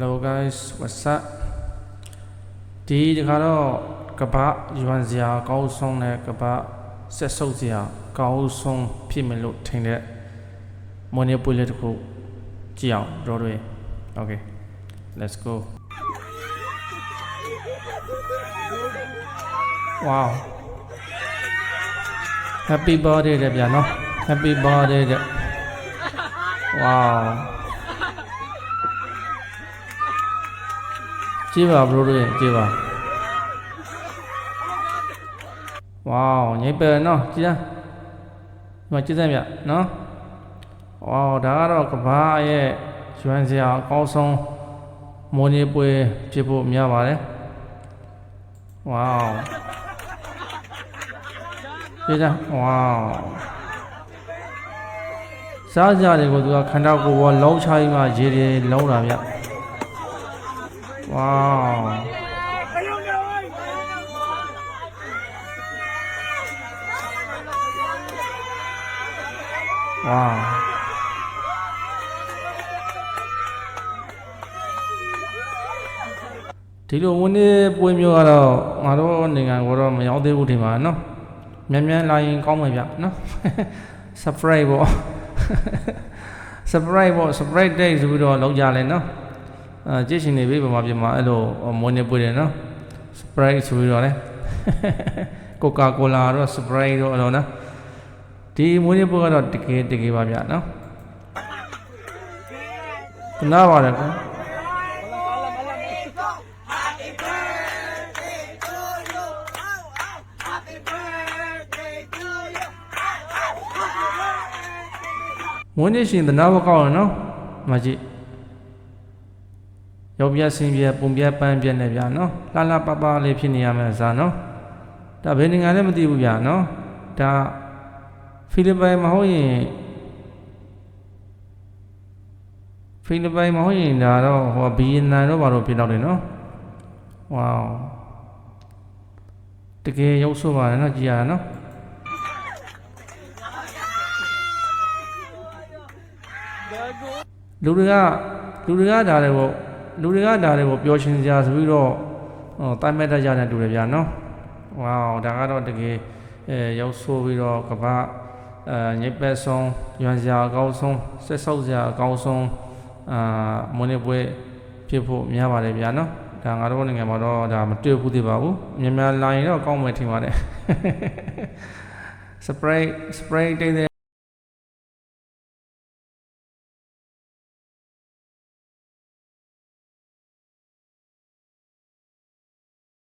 Hello guys what's up ဒီတခါတော့ကပ္ပရွမ်စရာအကောင်းဆုံးတဲ့ကပ္ပဆက်ဆုပ်စရာအကောင်းဆုံးဖြစ်မယ်လို့ထင်တဲ့မွန်ရပွေလေးတစ်ခုကြည့်အောင်တို့တွေ Okay let's go wow happy birthday တဲ့ဗျာနော် happy birthday တဲ့ wow ကြည့်ပါဘရိုတို့ရဲ့ကြည့်ပါဝေါညိပယ်နော်ကြည့်ရဒီမှာကြည့်စမ်းဗျနော်ဝေါဒါကတော့ကဘာရဲ့ရွှမ်းစရာအကောင်းဆုံးမိုးနေပွဲဖြစ်ဖို့များပါတယ်ဝေါကြည့်ကြဝေါစားကြတယ်ကိုသူကခန္ဓာကိုယ်ကလုံးချပြီးမှရေတွေလုံးတာဗျ Wow. Wow. ဒီလိုဝင်းနေပွဲမျိုးကတော့ငါတို့နိုင်ငံကိုတော့မရောက်သေးဘူးထင်ပါနော်မြန်မြန်လာရင်ကောင်းမယ်ဗျနော် surprise ပေါ့ surprise ပေါ့ surprise day ဆိုပြီးတော့လောက်ကြလဲနော် အဲကြည့်ရှင်နေပြီဗမာပြည်မှာအဲ့လိုမွေးနေပွေတယ်နော် Sprite ဆိုပြီးတော့လေ Coca-Cola တော့ Sprite တော့အဲ့လိုနော်ဒီမွေးနေပွေကတော့တကယ်တကယ်ပါဗျာနော်ခနာပါတယ်ကွာမွေးနေရှင်သနာဘကောက်ရနော်မကြည့် ရောက်ပြဆင်းပြပုံပြပန်းပြနေဗျာနော်လှလှပပလေးဖြစ်နေရမယ်ဇာနော်ဒါဘယ်နိုင်ငံလဲမသိဘူးဗျာနော်ဒါဖိလစ်ပိုင်မဟုတ်ရင်ဖိလစ်ပိုင်မဟုတ်ရင်ဒါတော့ဟိုဘီယက်နမ်တော့ဘာလို့ဖြစ်တော့တယ်နော်ဝေါတကယ်ရုပ်ဆိုးပါတယ်နော်ကြည်ရတာနော်လူတွေကလူတွေကဒါတွေကို လူတွေကဒါတွေကိုပျော်ရွှင်စရာဆိုပြီးတော့ဟိုတိုင်မဲ့တတ်ကြတဲ့တူတယ်ဗျာနော်ဝေါဒါကတော့တကယ်အဲရောက်ဆိုးပြီးတော့ကပ္ပအဲညိပ်ပက်ဆုံးရွံစရာအကောင်းဆုံးဆက်ဆုပ်စရာအကောင်းဆုံးအာမွန်နေပွဲဖြစ်ဖို့များပါတယ်ဗျာနော်ဒါငါတို့နိုင်ငံမှာတော့ဒါမတွေ့ဘူးသေးပါဘူးမြန်မြန်လာရင်တော့ကောင်းမယ်ထင်ပါတယ် spray spray တိတ်တဲ့